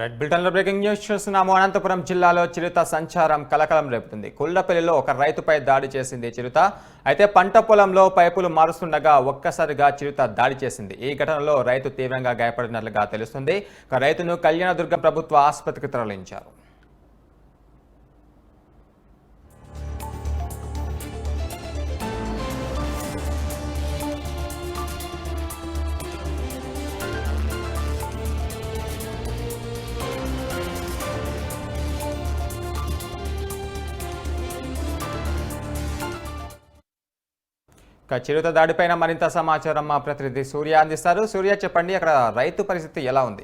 Red బ్రిటన్లో breaking news చూస్తున్నాము. అనంతపురం జిల్లాలో చిరుత సంచారం కలకలం రేపుతుంది. కుళ్ళపల్లిలో ఒక రైతుపై దాడి చేసింది చిరుత. అయితే పంట పొలంలో పైపులు మారుస్తుండగా ఒక్కసారిగా చిరుత దాడి చేసింది. ఈ ఘటనలో రైతు తీవ్రంగా గాయపడినట్లుగా తెలుస్తుంది. ఒక రైతును కళ్యాణదుర్గం ప్రభుత్వ ఆసుపత్రికి తరలించారు. చిరుత దాడిపైన మరింత సమాచారం మా ప్రతినిధి సూర్య అందిస్తారు. సూర్య చెప్పండి అక్కడ రైతు పరిస్థితి ఎలా ఉంది?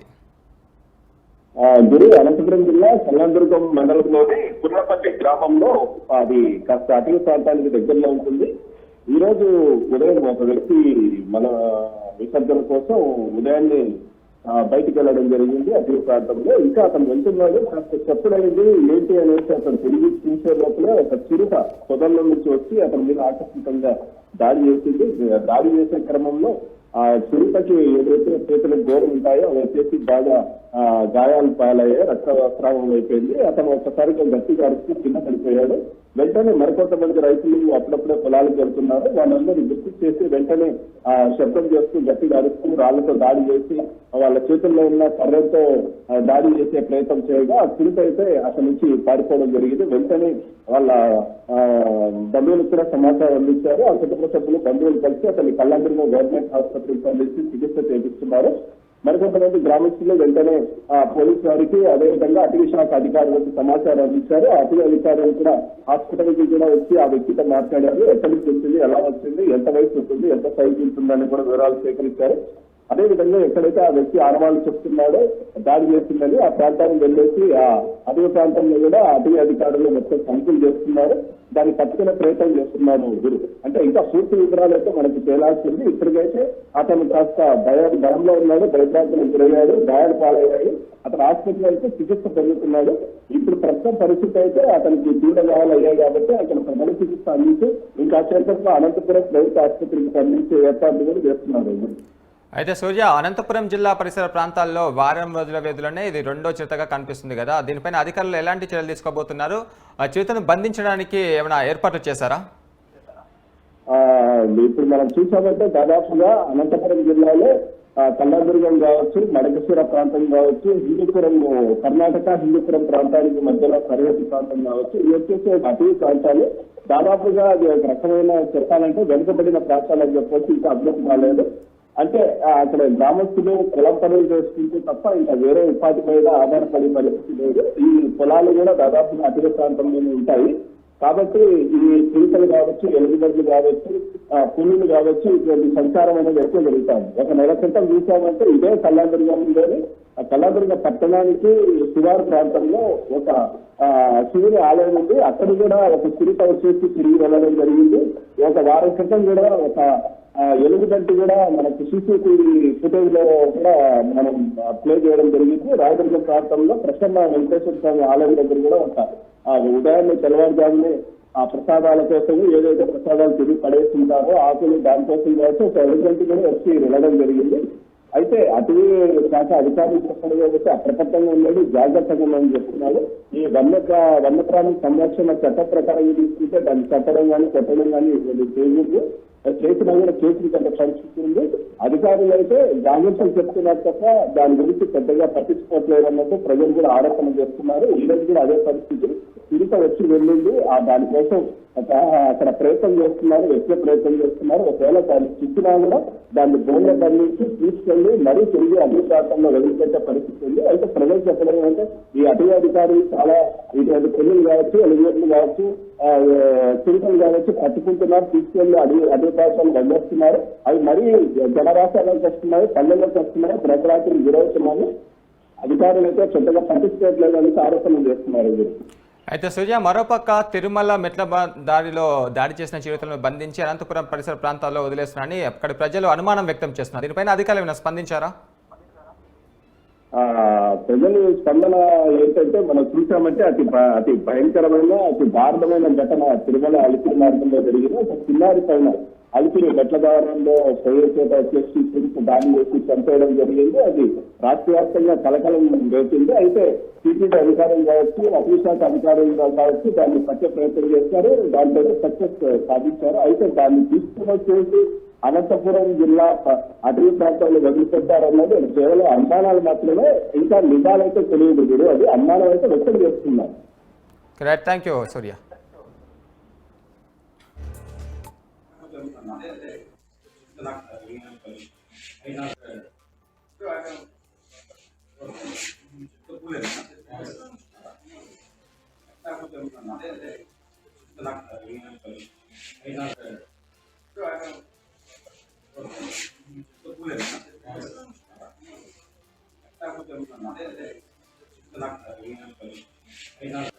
ఆ, గురు అనంతపురం జిల్లా చల్లందుర్గం మండలంలోని కుర్రపల్లి గ్రామంలో అది కాస్త అటవీ ప్రాంతానికి దగ్గరలో ఉంటుంది. ఈ రోజు ఉదయం ఒక వ్యక్తి మన విసర్జన కోసం ఉదయాన్నే బయటికి వెళ్ళడం జరిగింది. అదే ప్రాంతంలో ఇంకా అతను వెళ్తున్నాడు. కాస్త చెప్పడనేది ఏంటి అనేసి అతను తిరిగి చూసే లోపల ఒక చిరుత పొదల్లో నుంచి వచ్చి అతని మీద ఆకస్మికంగా దాడి చేసింది. దాడి చేసే క్రమంలో ఆ చిరుతకి ఏదైతే చేతులకు గోరు ఉంటాయో అవి వచ్చేసి బాగా గాయాలు పాలయ్యాయి రక్తస్రావం అయిపోయింది. అతను ఒక్కసారిగా గట్టి అరుస్తూ కింద పడిపోయాడు. వెంటనే మరికొంతమంది రైతులు అప్పుడప్పుడే పొలాలకు వెళ్తున్నారు. వాళ్ళందరినీ గుర్తు చేసి వెంటనే ఆ శబ్దం చేస్తూ గట్టిగా అరుస్తూ రాళ్ళతో దాడి చేసి వాళ్ళ చేతుల్లో ఉన్న కర్రతో దాడి చేసే ప్రయత్నం చేయగా ఆ చిరుత అయితే అసలు నుంచి పారిపోవడం జరిగింది. వెంటనే వాళ్ళ బంధువులకు కూడా సమాచారం అందించారు. ఆ కుటుంబ సభ్యులు బంధువులు కలిసి అతని కళ్ళందరిలో గవర్నమెంట్ ఆసుపత్రికి పంపించి చికిత్స చేపిస్తున్నారు. మరికొంతమంది గ్రామస్తులు వెంటనే ఆ పోలీసు వారికి అదేవిధంగా అటవీ శాఖ అధికారులకు సమాచారం అందించారు. అటవీ అధికారులు కూడా హాస్పిటల్కి కూడా వచ్చి ఆ వ్యక్తితో మాట్లాడారు. ఎక్కడికి వచ్చింది ఎలా వచ్చింది ఎంత వయసు ఉంటుంది ఎంత సైజు ఉంటుందని కూడా వివరాలు సేకరించారు. అదేవిధంగా ఎక్కడైతే ఆ వ్యక్తి ఆడవాళ్ళు చెప్తున్నాడో దాడి చేసిందని ఆ ప్రాంతానికి వెళ్ళేసి ఆ అటవీ ప్రాంతంలో కూడా అటవీ అధికారులు మొత్తం తనిఖీలు చేస్తున్నారు. దాన్ని పట్టుకునే ప్రయత్నం చేస్తున్నారు గురు. అంటే ఇంకా పూర్తి వివరాలు అయితే మనకి తేలాల్సింది ఇప్పటికైతే అతను కాస్త భయ భయంలో ఉన్నాడు భయభ్రాంతులకు గురయ్యాడు గాయాలు పాలయ్యాడు అతను ఆసుపత్రిలో అయితే చికిత్స పొందుతున్నాడు. ఇప్పుడు ప్రస్తుతం పరిస్థితి అయితే అతనికి తీవ్ర గాయాలు అయ్యాయి కాబట్టి అతను ప్రథమ చికిత్స అందించి ఇంకా చేపట్లో అనంతపురం ప్రైవేట్ ఆసుపత్రికి తరలించే ఏర్పాట్లు కూడా చేస్తున్నారు గురు. అయితే సూర్య అనంతపురం జిల్లా పరిసర ప్రాంతాల్లో వారం రోజుల వ్యధులనే ఇది రెండో చిరుతగా కనిపిస్తుంది కదా. దీనిపైన అధికారులు ఎలాంటి చర్యలు తీసుకోబోతున్నారు? ఆ చిరుతను బంధించడానికి ఏమైనా ఏర్పాట్లు చేశారా? ఇప్పుడు మనం చూసామంటే దాదాపుగా అనంతపురం జిల్లాలో ఆ, కల్లాదుర్గం కావచ్చు మడకశిర ప్రాంతం కావచ్చు హిందూపురం కర్ణాటక హిందూపురం ప్రాంతానికి మధ్యలో సరిహద్దు ప్రాంతం కావచ్చు ఇవి వచ్చేసి అటవీ ప్రాంతాలు. దాదాపుగా అది ఒక రకమైన చెప్పాలంటే వెనుకబడిన ప్రాంతాలు అని చెప్పొచ్చు ఇంకా అభివృద్ధి కాలేదు. అంటే అక్కడ గ్రామస్తులు పొలం పనులు చేసుకుంటే తప్ప ఇంకా వేరే ఉపాధి మీద ఆధారపడే పరిస్థితి లేదు. ఈ పొలాలు కూడా దాదాపుగా అటవీ ప్రాంతంలోనే ఉంటాయి. కాబట్టి ఈ చిరుతలు కావచ్చు ఎలుగుబండ్లు కావచ్చు పుల్లులు కావచ్చు ఇటువంటి సంచారం అనేది ఎక్కువ జరుగుతాయి ఒక నెల క్రితం చూసామంటే ఇదే కళ్యాణదుర్గంలోని ఆ కళ్యాణదుర్గ పట్టణానికి శివారు ప్రాంతంలో ఒక శివుని ఆలయం ఉంది. అక్కడ కూడా ఒక చిరుత వచ్చేసి తిరిగి వెళ్ళడం జరిగింది. ఒక వారం క్రితం కూడా ఒక ఎలుగుబంటి కూడా మనకి సీసీటీవీ ఫుటేజ్లో కూడా మనం ప్లే చేయడం జరిగింది. రాయదుర్గ ప్రాంతంలో ప్రసన్న వెంకటేశ్వర స్వామి ఆలయం దగ్గర కూడా ఒక ఆ ఉదయాన్నే తెల్లవారుజామునే ఆ ప్రసాదాల కోసం ఏదైతే ప్రసాదాలు తిరిగి పడేస్తుంటారో ఆకులు దానికోసం కావచ్చు ఒక ఎలుగుబంటి కూడా వచ్చి వెళ్ళడం జరిగింది. అయితే అటవీ శాఖ అధికారులు చెప్పడం కాబట్టి అప్రమత్తంగా ఉన్నాడు జాగ్రత్తగా ఉందని చెప్తున్నాడు ఈ వన్య వన్యప్రాణి సంరక్షణ చట్ట ప్రకారం తీసుకుంటే దాన్ని చట్టడం కానీ కొట్టడం కానీ ఇటువంటి చేసినా కూడా కేసులు కంటే పరిస్థితి ఉంది అధికారులు అయితే జాగ్రత్తలు చెప్తున్నారు తప్ప దాని గురించి పెద్దగా పట్టించుకోవట్లేదు అన్నట్టు ప్రజలు కూడా ఆరోపణ చేస్తున్నారు. ఈ రోజు కూడా అదే పరిస్థితి. తిరిగి వచ్చి వెళ్ళింది. ఆ దానికోసం అక్కడ ప్రయత్నం చేస్తున్నారు ఎక్కువ ప్రయత్నం చేస్తున్నారు. ఒకవేళ దాన్ని చిక్కినా కూడా దాన్ని బోన్లో బంధించి తీసుకెళ్ళి మరీ తిరిగి అన్ని ప్రాంతంలో వదిలిపెట్టే పరిస్థితి ఉంది. అయితే ప్రజలు చెప్పడం అంటే ఈ అటవీ అధికారులు చాలా ఇటువంటి పెళ్ళిలు కావచ్చు ఎలిగేట్లు కావచ్చు ఆ, చిరుతలు కావచ్చు పట్టుకుంటున్నారు తీసుకెళ్ళి అడవి అటవీ ప్రాంతాలు వదిలేస్తున్నారు అవి మరీ జనరాశాలకు వస్తున్నాయి పల్లెల్లోకి వస్తున్నాయి భద్రాత్రులు గురవుతున్నాయి అధికారులు అయితే పెద్దగా పట్టించుకోవట్లేదు అనేసి ఆరోపణలు చేస్తున్నారు వీరు అయితే సూర్య మరోపక్క తిరుమల మెట్ల దారిలో దాడిలో దాడి చేసిన చిరుతలను బంధించి అనంతపురం పరిసర ప్రాంతాల్లో వదిలేస్తున్నారని అక్కడి ప్రజలు అనుమానం వ్యక్తం చేస్తున్నారు. దీనిపైన అధికారులు ఏమైనా స్పందించారా? ప్రజలు స్పందన ఏంటంటే మనం చూసామంటే అతి అతి భయంకరమైన అతి దారుణమైన ఘటన తిరుమల అలిపిరి మార్గంలో జరిగిన ఒక చిన్నారి పైన అలిపిరి మెట్ల దారంలో పోయే చోట వచ్చేసి తిరిగి దాడి చేసి చంపేయడం జరిగింది. అది రాష్ట్ర వ్యాప్తంగా కలకలం రేపింది. అయితే టీటీడీ అధికారులు కావచ్చు అటవీ శాఖ అధికారులు కావచ్చు దాన్ని పట్టే ప్రయత్నం చేస్తారు. దాంట్లో సక్సెస్ సాధించారు. అయితే దాన్ని తీసుకుని వచ్చేసి అనంతపురం జిల్లా అటవీ ప్రాంతాల్లో వదిలిపెట్టారన్నది కేవలం అనుమానాలు మాత్రమే. ఇంకా నిజాలైతే తెలియదు గురు అది అనుమానం అయితే వ్యక్తం చేస్తున్నారు. Thank you Surya not uh, giving them permission. I mean, not. Uh, so I can. I not